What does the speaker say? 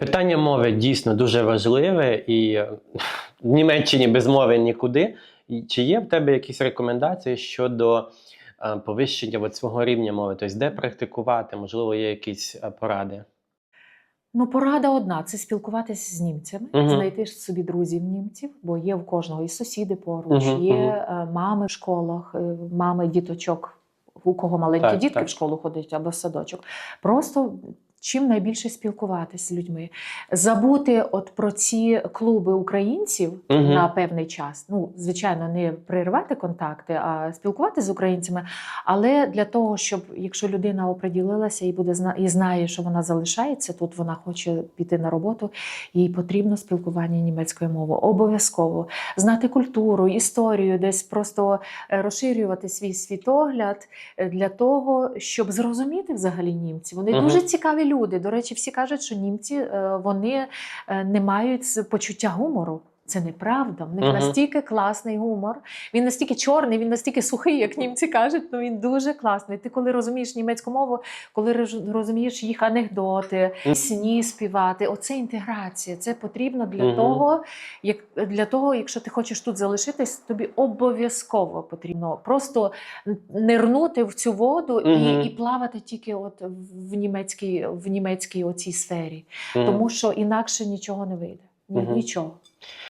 Питання мови дійсно дуже важливе, і е, в Німеччині без мови нікуди. Чи є в тебе якісь рекомендації щодо е, повищення от свого рівня мови? Тобто, де практикувати? Можливо, є якісь е, поради? Ну, порада одна це спілкуватися з німцями, Мгм. знайти ж собі друзів німців, бо є в кожного і сусіди поруч, Мгм, є мгм. е, мами в школах, мами діточок, у кого маленькі Так, дітки так. в школу ходять або в садочок. Просто чим найбільше спілкуватися з людьми, забути от про ці клуби українців Мгм. на певний час. Ну, звичайно, не перервати контакти, а спілкуватися з українцями. Але для того, щоб якщо людина оприділилася і буде і знає, що вона залишається тут, вона хоче піти на роботу, їй потрібно спілкування німецькою мовою. Обов'язково знати культуру, історію, десь просто е, розширювати свій світогляд е, для того, щоб зрозуміти взагалі німців. Вони Мгм. дуже цікаві люди. До речі, всі кажуть, що німці е, вони е, не мають почуття гумору. Це неправда. В них Мгм. настільки класний гумор. Він настільки чорний, він настільки сухий, як німці кажуть. Ну він дуже класний. Ти коли розумієш німецьку мову, коли розумієш їх анекдоти, пісні співати, оце інтеграція. Це потрібно для Мгм. того, як для того, якщо ти хочеш тут залишитись, тобі обов'язково потрібно просто нирнути в цю воду Мгм. і, і плавати тільки от в німецькій, в німецькій оцій сфері, Мгм. тому що інакше нічого не вийде. Ні, Мгм. Нічого.